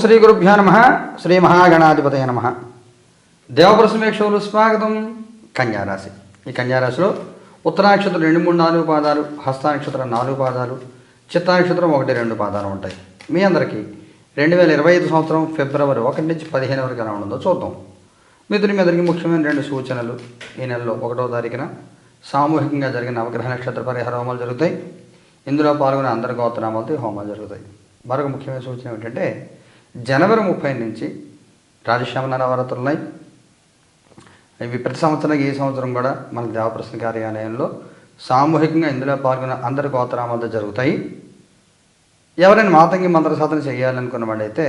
శ్రీ గురుభ్యో నమ శ్రీ మహాగణాధిపతయ నమ. దేవప్రసమేక్షలు స్వాగతం. కన్యారాశి. ఈ కన్యారాశిలో ఉత్తరాక్షత్రం రెండు మూడు నాలుగు పాదాలు హస్తానక్షత్రం నాలుగు పాదాలు చిత్తానక్షత్రం ఒకటి రెండు పాదాలు ఉంటాయి. మీ అందరికీ రెండు వేల ఇరవై ఐదు సంవత్సరం ఫిబ్రవరి ఒకటి నుంచి పదిహేను వరకు ఎలా ఉంటుందో చూద్దాం. మిత్రులు మీ అందరికీ ముఖ్యమైన రెండు సూచనలు. ఈ నెలలో ఒకటో తారీఖున సామూహికంగా జరిగిన నవగ్రహ నక్షత్ర పరిహార హోమాలు జరుగుతాయి. ఇందులో పాల్గొనే అందరి గోత్రనామాలతో హోమాలు జరుగుతాయి. మరొక ముఖ్యమైన సూచన ఏమిటంటే జనవరి ముప్పై నుంచి రాజశ్యామ నవరాత్రులు ఉన్నాయి ఇవి ప్రతి సంవత్సరం ఈ సంవత్సరం కూడా మన దేవప్రసన్న కార్యాలయంలో సామూహికంగా ఇందులో పాల్గొన్న అందరి గోత్రనామాలతో జరుగుతాయి. ఎవరైనా మాతంగి మంత్ర సాధన చేయాలనుకున్న వాళ్ళైతే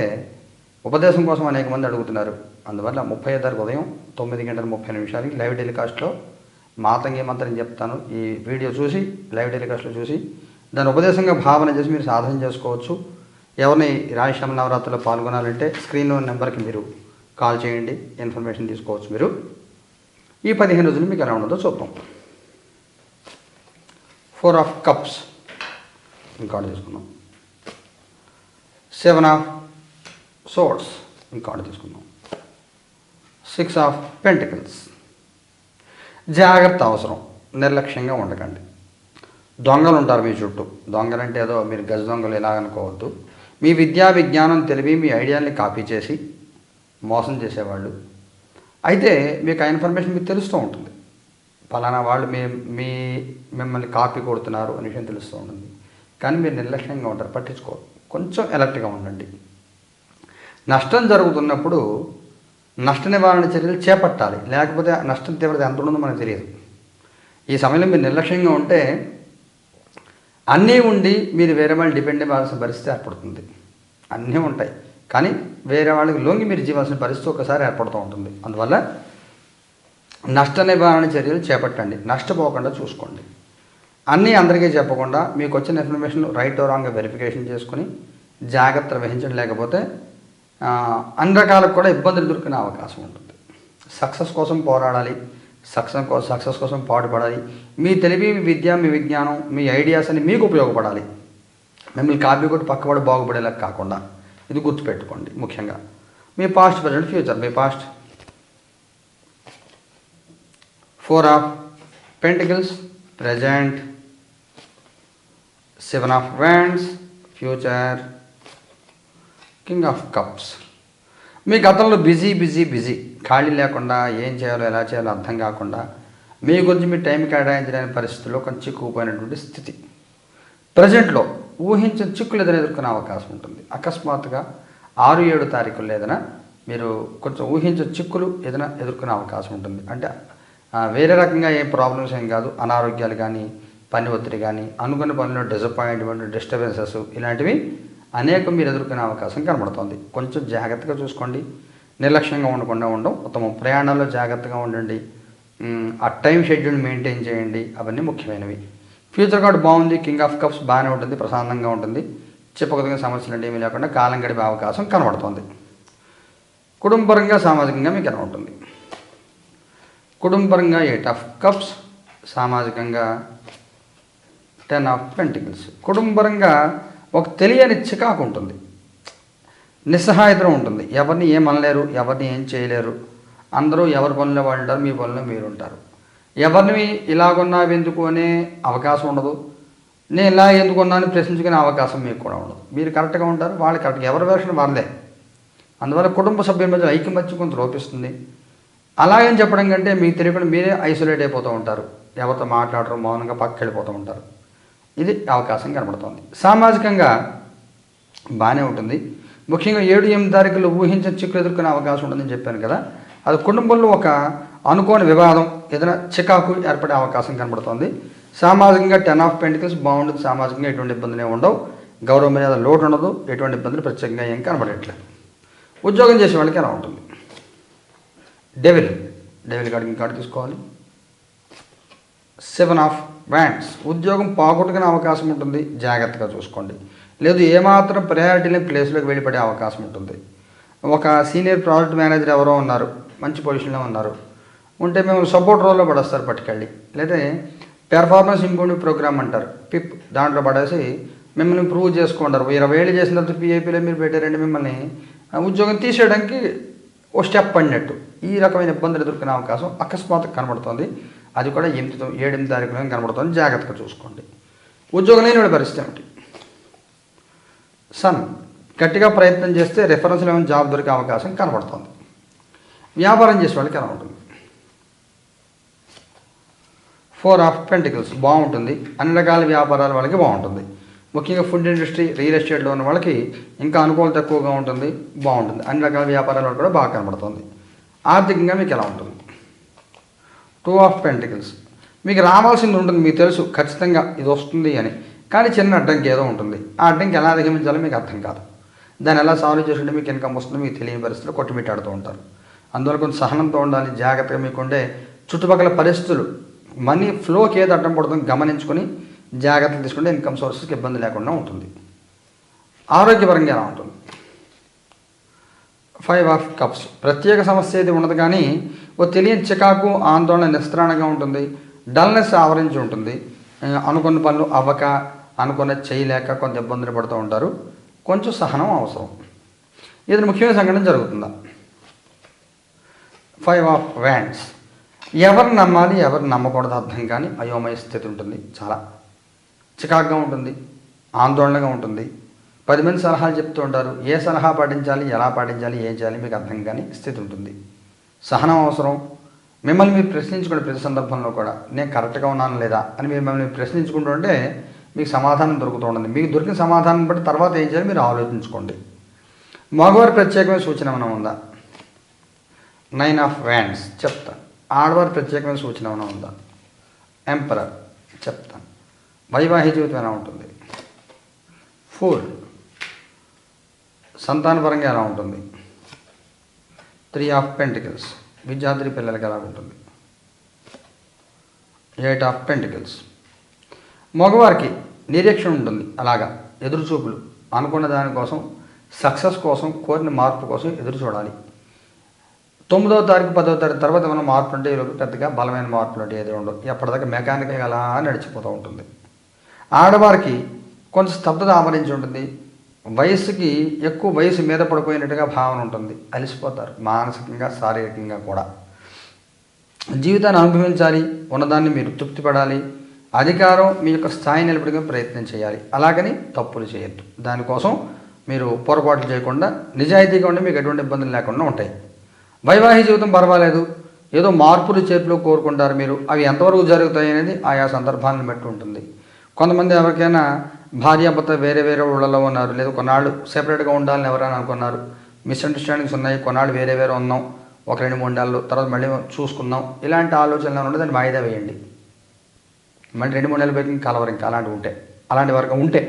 ఉపదేశం కోసం అనేక మంది అడుగుతున్నారు. అందువల్ల ముప్పై తారీఖు ఉదయం తొమ్మిది గంటల ముప్పై నిమిషాలకి లైవ్ టెలికాస్ట్లో మాతంగి మంత్రం చెప్తాను. ఈ వీడియో చూసి లైవ్ టెలికాస్ట్లో చూసి దాని ఉపదేశంగా భావన చేసి మీరు సాధన చేసుకోవచ్చు. ఎవరిని రాజశ్యామ నవరాత్రిలో పాల్గొనాలంటే స్క్రీన్లో ఉన్న నెంబర్కి మీరు కాల్ చేయండి ఇన్ఫర్మేషన్ తీసుకోవచ్చు మీరు. ఈ పదిహేను రోజులు మీకు ఎలా ఉండదో చూద్దాం. ఫోర్ ఆఫ్ కప్స్ ఇంకోటి తీసుకుందాం. సెవెన్ ఆఫ్ సోర్ట్స్ ఇంకోటి తీసుకుందాం. సిక్స్ ఆఫ్ పెంటికల్స్ జాగ్రత్త అవసరం. నిర్లక్ష్యంగా ఉండకండి. దొంగలు ఉంటారు మీ చుట్టూ. దొంగలంటే ఏదో మీరు గజ దొంగలు ఇలా అనుకోవద్దు మీ విద్యా విజ్ఞానం తెలివి మీ ఐడియాల్ని కాపీ చేసి మోసం చేసేవాళ్ళు. అయితే మీకు ఆ ఇన్ఫర్మేషన్ మీకు తెలుస్తూ ఉంటుంది. పలానా వాళ్ళు మీ మీ మిమ్మల్ని కాపీ కొడుతున్నారు అనే విషయం తెలుస్తూ ఉంటుంది. కానీ మీరు నిర్లక్ష్యంగా ఉంటారు పట్టించుకోరు. కొంచెం ఎలర్ట్గా ఉండండి. నష్టం జరుగుతున్నప్పుడు నష్ట నివారణ చర్యలు చేపట్టాలి. లేకపోతే నష్టం తీవ్రత ఎంత ఉంటుందో మనకు తెలియదు. ఈ సమయంలో మీరు నిర్లక్ష్యంగా ఉంటే అన్నీ ఉండి మీరు వేరే వాళ్ళు డిపెండ్ అవ్వాల్సిన పరిస్థితి ఏర్పడుతుంది. అన్నీ ఉంటాయి. కానీ వేరే వాళ్ళకి లొంగి మీరు జీవాల్సిన పరిస్థితి ఒకసారి ఏర్పడుతూ ఉంటుంది. అందువల్ల నష్ట నివారణ చర్యలు చేపట్టండి. నష్టపోకుండా చూసుకోండి. అన్నీ అందరికీ చెప్పకుండా మీకు వచ్చిన ఇన్ఫర్మేషన్ రైట్ రాంగ్ వెరిఫికేషన్ చేసుకుని జాగ్రత్త వహించడం. లేకపోతే అన్ని రకాలకు కూడా ఇబ్బందులు దొరికిన అవకాశం ఉంటుంది. సక్సెస్ కోసం పోరాడాలి. సక్సెస్ కోసం సక్సెస్ కోసం పాటుపడాలి. మీ తెలివి మీ విద్య మీ విజ్ఞానం మీ ఐడియాస్ అని మీకు ఉపయోగపడాలి. మిమ్మల్ని కాపీ కొట్టి పక్కబడి బాగుపడేలా కాకుండా ఇది గుర్తుపెట్టుకోండి ముఖ్యంగా. మీ past present future me past four of pentacles present seven of wands future king of cups మీ గతంలో బిజీ బిజీ బిజీ ఖాళీ లేకుండా ఏం చేయాలో ఎలా చేయాలో అర్థం కాకుండా మీ గురించి మీ టైం కేటాయించలేని పరిస్థితుల్లో కొంచెం చిక్కుపోయినటువంటి స్థితి. ప్రజెంట్లో ఊహించిన చిక్కులు ఏదైనా ఎదుర్కొనే అవకాశం ఉంటుంది. అకస్మాత్తుగా ఆరు ఏడు తారీఖుల్లో ఏదైనా మీరు కొంచెం ఊహించిన చిక్కులు ఏదైనా ఎదుర్కొనే అవకాశం ఉంటుంది. అంటే వేరే రకంగా ఏ ప్రాబ్లమ్స్ ఏం కాదు. అనారోగ్యాలు కానీ పని ఒత్తిడి కానీ అనుకున్న పనిలో డిసప్పాయింట్మెంట్ డిస్టర్బెన్సెస్ ఇలాంటివి అనేకం మీరు ఎదుర్కొనే అవకాశం కనబడుతుంది. కొంచెం జాగ్రత్తగా చూసుకోండి. నిర్లక్ష్యంగా ఉండకుండా ఉండడం ఉత్తమం ప్రయాణాల్లో జాగ్రత్తగా ఉండండి. ఆ టైం షెడ్యూల్ మెయింటైన్ చేయండి. అవన్నీ ముఖ్యమైనవి. ఫ్యూచర్ కార్డు బాగుంది కింగ్ ఆఫ్ కప్స్ బాగానే ఉంటుంది ప్రశాంతంగా ఉంటుంది. చెప్పకదగిన సమస్యలు అంటే ఏమీ లేకుండా కాలం గడిపే అవకాశం కనబడుతుంది. కుటుంబపరంగా సామాజికంగా మీకు ఎలా ఉంటుంది? కుటుంబపరంగా ఎయిట్ ఆఫ్ కప్స్. సామాజికంగా టెన్ ఆఫ్ పెంటికల్స్. కుటుంబపరంగా ఒక తెలియని చికాకు ఉంటుంది. నిస్సహాయత ఉంటుంది. ఎవరిని ఏం అనలేరు ఎవరిని ఏం చేయలేరు. అందరూ ఎవరి పనులు వాళ్ళు ఉంటారు మీ పనులు మీరు ఉంటారు ఎవరిని ఇలాగున్నావు ఎందుకు అనే అవకాశం ఉండదు. నేను ఇలా ఎందుకు ఉన్నాను ప్రశ్నించుకునే అవకాశం మీకు కూడా ఉండదు. మీరు కరెక్ట్గా ఉంటారు వాళ్ళు కరెక్ట్గా ఎవరి వేషణ వాళ్ళే అందువల్ల కుటుంబ సభ్యుల మధ్య ఐకమత్యం కొంత లోపిస్తుంది. అలాగని చెప్పడం కంటే మీకు తెలియకుండా మీరే ఐసోలేట్ అయిపోతూ ఉంటారు. ఎవరితో మాట్లాడరు మౌనంగా పక్కకి వెళ్ళిపోతూ ఉంటారు. ఇది అవకాశం కనబడుతుంది. సామాజికంగా బాగానే ఉంటుంది. ముఖ్యంగా ఏడు ఎనిమిది తారీఖులు ఊహించిన చిక్కులు ఎదుర్కొనే అవకాశం ఉంటుందని చెప్పాను కదా. అది కుటుంబంలో ఒక అనుకోని వివాదం ఏదైనా చికాకు ఏర్పడే అవకాశం కనబడుతుంది. సామాజికంగా టెన్ ఆఫ్ పెంటికల్స్ బాగుంటుంది. సామాజికంగా ఎటువంటి ఇబ్బందులు ఉండవు. గౌరవం మీద లోటు ఉండదు. ఎటువంటి ఇబ్బందులు ప్రత్యేకంగా ఏం కనబడట్లేదు. ఉద్యోగం చేసే వాళ్ళకి ఎలా ఉంటుంది? డెవిల్ డెవిల్ కార్డు కార్డు తీసుకోవాలి. సెవెన్ ఆఫ్ బ్యాండ్స్ ఉద్యోగం పోగొట్టుకునే అవకాశం ఉంటుంది. జాగ్రత్తగా చూసుకోండి. లేదు ఏమాత్రం ప్రయారిటీ లేని ప్లేస్లోకి వెళ్ళిపడే అవకాశం ఉంటుంది. ఒక సీనియర్ ప్రాజెక్ట్ మేనేజర్ ఎవరో ఉన్నారు మంచి పొజిషన్లో ఉన్నారు. ఉంటే మేము సపోర్ట్ రోల్లో పడేస్తారు పట్టుకెళ్ళి. లేదా పెర్ఫార్మెన్స్ ఇంప్రూవ్మెంట్ ప్రోగ్రామ్ అంటారు పిప్ దాంట్లో పడేసి మిమ్మల్ని ప్రూవ్ చేసుకుంటారు. ఇరవై ఏళ్ళు చేసిన తర్వాత పిఐపీలో మీరు పెట్టారంటే మిమ్మల్ని ఉద్యోగం తీసేయడానికి ఓ స్టెప్ పడినట్టు ఈ రకమైన ఇబ్బందులు ఎదుర్కొనే అవకాశం అకస్మాత్తుగా కనబడుతుంది. అది కూడా ఎనిమిది ఏడెనిమిది ఎనిమిది తారీఖులో కనబడుతుంది. జాగ్రత్తగా చూసుకోండి. ఉద్యోగం లేని పరిస్థితి ఏమిటి? సన్ గట్టిగా ప్రయత్నం చేస్తే రెఫరెన్స్లో ఏమైనా జాబ్ దొరికే అవకాశం కనబడుతుంది. వ్యాపారం చేసే వాళ్ళకి ఎలా ఉంటుంది ఫోర్ ఆఫ్ పెంటికల్స్ బాగుంటుంది. అన్ని రకాల వ్యాపారాల వాళ్ళకి బాగుంటుంది. ముఖ్యంగా ఫుడ్ ఇండస్ట్రీ రియల్ ఎస్టేట్లో ఉన్న వాళ్ళకి ఇంకా అనుకూలత ఎక్కువగా ఉంటుంది బాగుంటుంది. అన్ని రకాల వ్యాపారాల కూడా బాగా కనబడుతుంది. ఆర్థికంగా మీకు ఎలా ఉంటుంది? టూ ఆఫ్ పెంటికల్స్ మీకు రావాల్సింది ఉంటుంది మీకు తెలుసు ఖచ్చితంగా ఇది వస్తుంది అని. కానీ చిన్న అడ్డంకి ఏదో ఉంటుంది. ఆ అడ్డంకి ఎలా అధిగమించాలో మీకు అర్థం కాదు. దాన్ని ఎలా సాల్వ్ చేసుకుంటే మీకు ఇన్కమ్ వస్తుందో మీకు తెలియని పరిస్థితులు కొట్టుమిట్టాడుతూ ఉంటారు. అందువల్ల కొంచెం సహనంతో ఉండాలి జాగ్రత్తగా మీకుండే చుట్టుపక్కల పరిస్థితులు. మనీ ఫ్లోకి ఏది అడ్డం పడుతుందో గమనించుకొని జాగ్రత్తలు తీసుకుంటే ఇన్కమ్ సోర్సెస్కి ఇబ్బంది లేకుండా ఉంటుంది. ఆరోగ్యపరంగా ఎలా ఉంటుంది? ఫైవ్ ఆఫ్ కప్స్ ప్రత్యేక సమస్య ఏది ఉండదు కానీ ఓ తెలియని చికాకు ఆందోళన నిస్త్రాణంగా ఉంటుంది. డల్నెస్ ఆవరించి ఉంటుంది. అనుకున్న పనులు అవ్వక అనుకున్న చేయలేక కొంత ఇబ్బందులు పడుతూ ఉంటారు. కొంచెం సహనం అవసరం. ఇది ముఖ్యమైన సంఘటన జరుగుతుందా? ఫైవ్ ఆఫ్ వ్యాండ్స్ ఎవరు నమ్మాలి ఎవరు నమ్మకూడదు అర్థం కానీ అయోమయ స్థితి ఉంటుంది చాలా. చికాగ్గా ఉంటుంది ఆందోళనగా ఉంటుంది. పది మంది సలహాలు చెప్తూ ఉంటారు. ఏ సలహా పాటించాలి ఎలా పాటించాలి ఏం చేయాలి మీకు అర్థం కాని స్థితి ఉంటుంది. సహనం అవసరం. మిమ్మల్ని మీరు ప్రశ్నించుకోండి ప్రతి సందర్భంలో కూడా నేను కరెక్ట్గా ఉన్నాను లేదా? అని మిమ్మల్ని ప్రశ్నించుకుంటుంటే మీకు సమాధానం దొరుకుతూ ఉంటుంది మీకు దొరికిన సమాధానం బట్టి తర్వాత ఏం చేయాలి? మీరు ఆలోచించుకోండి. మగవారి ప్రత్యేకమైన సూచన ఏమైనా ఉందా? నైన్ ఆఫ్ వ్యాండ్స్ చెప్తాను ఆడవారి ప్రత్యేకమైన సూచన ఏమైనా ఉందా? ఎంపరర్ చెప్తాను వైవాహిక జీవితం ఎలా ఉంటుంది? ఫోర్ సంతానపరంగా ఎలా ఉంటుంది? త్రీ ఆఫ్ పెంటికల్స్ విద్యార్థి పిల్లలకి ఎలా ఉంటుంది? ఎయిట్ ఆఫ్ పెంటికల్స్ మగవారికి నిరీక్షణ ఉంటుంది అలాగా ఎదురు చూపులు. అనుకున్న దానికోసం సక్సెస్ కోసం కోరిన మార్పు కోసం ఎదురు చూడాలి. తొమ్మిదవ తారీఖు పదవ తారీఖు తర్వాత మనం మార్పు అంటే ఈరోజు పెద్దగా బలమైన మార్పులు అంటే ఏదో ఉండవు. ఎప్పటిదాకా మెకానికల్ అలా నడిచిపోతూ ఉంటుంది. ఆడవారికి కొంచెం స్తబ్దత ఆవరించి ఉంటుంది. వయసుకి ఎక్కువ వయసు మీద పడిపోయినట్టుగా భావన ఉంటుంది. అలసిపోతారు మానసికంగా శారీరకంగా కూడా. జీవితాన్ని అనుభవించాలి ఉన్నదాన్ని మీరు తృప్తి పడాలి అధికారం మీ యొక్క స్థాయి నిలబడిగా ప్రయత్నం చేయాలి. అలాగని తప్పులు చేయొద్దు. దానికోసం మీరు పొరపాట్లు చేయకుండా నిజాయితీగా ఉండి మీకు ఎటువంటి ఇబ్బందులు లేకుండా ఉంటాయి. వైవాహిక జీవితం పర్వాలేదు. ఏదో మార్పులు చేర్పులు కోరుకుంటారు మీరు. అవి ఎంతవరకు జరుగుతాయి అనేది ఆయా సందర్భాలను బట్టి ఉంటుంది. కొంతమంది ఎవరికైనా భార్యాభర్త వేరే వేరే ఊళ్ళలో ఉన్నారు. లేదా కొన్నాళ్ళు సెపరేట్గా ఉండాలని ఎవరైనా అనుకున్నారు. మిస్అండర్స్టాండింగ్స్ ఉన్నాయి. కొన్నాళ్ళు వేరే వేరే ఉన్నాం. ఒక రెండు మూడు నెలలు తర్వాత మళ్ళీ చూసుకుందాం. ఇలాంటి ఆలోచనలు ఉంటే దాన్ని వాయిదా వేయండి. మళ్ళీ రెండు మూడు నెలల బయట కలవరు ఇంకా అలాంటివి ఉంటాయి. అలాంటి వరకు ఉంటే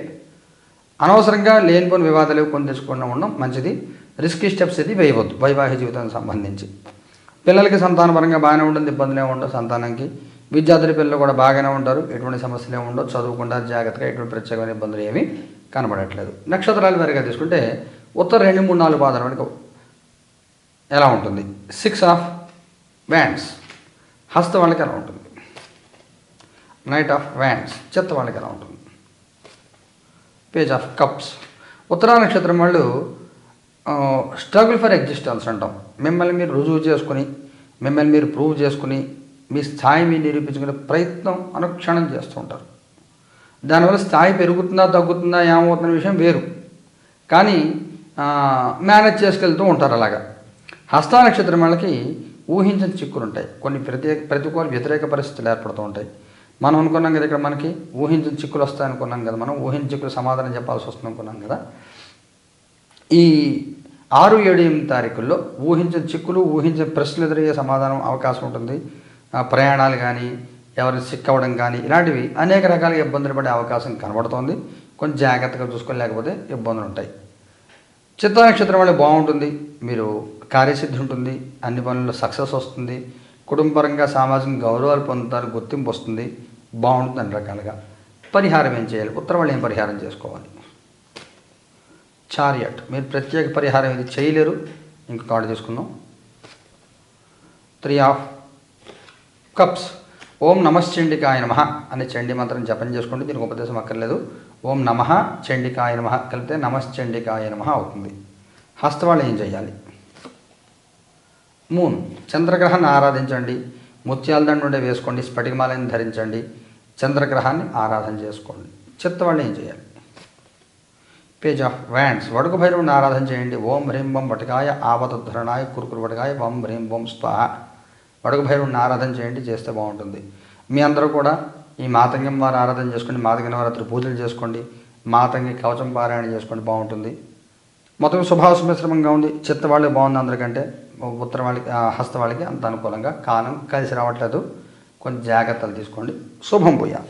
అనవసరంగా లేనిపోని వివాదాలు కొని తెచ్చుకుండా ఉండడం మంచిది. రిస్కీ స్టెప్స్ ఇది వేయవద్దు వైవాహిక జీవితానికి సంబంధించి. పిల్లలకి సంతానపరంగా బాగానే ఉంటుంది ఇబ్బందులే ఉండవు సంతానానికి. విద్యార్థుల పిల్లలు కూడా బాగానే ఉంటారు ఎటువంటి సమస్యలు ఏమి ఉండవు. చదువుకుంటారు జాగ్రత్తగా ఎటువంటి ప్రత్యేకమైన ఇబ్బందులు ఏమీ కనబడట్లేదు. నక్షత్రాలు వేరుగా తీసుకుంటే ఉత్తర రెండు మూడు నాలుగు పాదాలు వరకు ఎలా ఉంటుంది? సిక్స్ ఆఫ్ వ్యాండ్స్ హస్తం వాళ్ళకి ఎలా ఉంటుంది? నైట్ ఆఫ్ వ్యాండ్స్ చెత్త వాళ్ళకి ఎలా ఉంటుంది? పేజ్ ఆఫ్ కప్స్ ఉత్తరా నక్షత్రం వాళ్ళు స్ట్రగుల్ ఫర్ ఎగ్జిస్టెన్స్ అంటాం. మిమ్మల్ని మీరు రుజువు చేసుకుని మిమ్మల్ని మీరు ప్రూవ్ చేసుకుని మీ స్థాయి మీరు నిరూపించుకునే ప్రయత్నం అనుక్షణం చేస్తూ ఉంటారు. దానివల్ల స్థాయి పెరుగుతుందా తగ్గుతుందా ఏమవుతున్న విషయం వేరు. కానీ మేనేజ్ చేసుకెళ్తూ ఉంటారు అలాగా. హస్త నక్షత్రం వాళ్ళకి ఊహించని చిక్కులు ఉంటాయి. కొన్ని ప్రత్యేక ప్రతికూల వ్యతిరేక పరిస్థితులు ఏర్పడుతూ ఉంటాయి. మనం అనుకున్నాం కదా ఇక్కడ మనకి ఊహించిన చిక్కులు వస్తాయి అనుకున్నాం కదా మనం ఊహించిన చిక్కులు సమాధానం చెప్పాల్సి వస్తుంది అనుకున్నాం కదా. ఈ ఆరు ఏడు ఎనిమిది తారీఖుల్లో ఊహించిన చిక్కులు ఊహించిన ప్రశ్నలు ఎదురయ్యే సమాధానం అవకాశం ఉంటుంది. ప్రయాణాలు కానీ ఎవరిని సిక్ అవ్వడం కానీ ఇలాంటివి అనేక రకాల ఇబ్బందులు పడే అవకాశం కనబడుతోంది. కొంచెం జాగ్రత్తగా చూసుకోలేకపోతే ఇబ్బందులు ఉంటాయి. చిత్త నక్షత్రం వల్ల బాగుంటుంది. మీరు కార్యసిద్ధి ఉంటుంది. అన్ని పనుల్లో సక్సెస్ వస్తుంది. కుటుంబపరంగా సామాజిక గౌరవాలు పొందుతారు. గుర్తింపు వస్తుంది. బాగుంటుంది అన్ని రకాలుగా. పరిహారం ఏం చేయాలి? ఉత్తర వాళ్ళు ఏం పరిహారం చేసుకోవాలి? చారియట్. మీరు ప్రత్యేక పరిహారం ఇది చేయలేరు. ఇంకొక కార్డు తీసుకుందాం. త్రీ ఆఫ్ కప్స్ ఓం నమశ్చండికాయ నమ అనే చండి మంత్రం జపం చేసుకోండి. దీనికి ఉపదేశం అక్కర్లేదు. ఓం నమ చండికాయ నమ కలిపితే నమశ్చండికాయ నమ అవుతుంది. హస్తవాళ్ళు ఏం చేయాలి? మూన్ చంద్రగ్రహాన్ని ఆరాధించండి. ముత్యాల దండ ఉండే వేసుకోండి స్ఫటికమాలని ధరించండి చంద్రగ్రహాన్ని ఆరాధన చేసుకోండి. చిత్త వాళ్ళు ఏం చేయాలి? పేజ్ ఆఫ్ వ్యాండ్స్ వడుకు భైరవుని ఆరాధన చేయండి. ఓం హ్రీం బం వటకాయ ఆవతధరణాయ కురుకురు వటకాయ ఓం హ్రీం బం స్వాహ. వడుకు భైరవుని ఆరాధన చేయండి చేస్తే బాగుంటుంది. మీ అందరూ కూడా ఈ మాతంగం వారు ఆరాధన చేసుకోండి మాతంగి నవరాత్రి పూజలు చేసుకోండి మాతంగి కవచం పారాయణ చేసుకోండి బాగుంటుంది. మొత్తం స్వభావ మిశ్రమంగా ఉంది చిత్తవాళ్ళు బాగుంది అందరికంటే. ఉత్తరం వాళ్ళకి హస్త వాళ్ళకి అంత అనుకూలంగా కాలం కలిసి రావట్లేదు. కొంచెం జాగ్రత్తలు తీసుకోండి. శుభం పోయాలి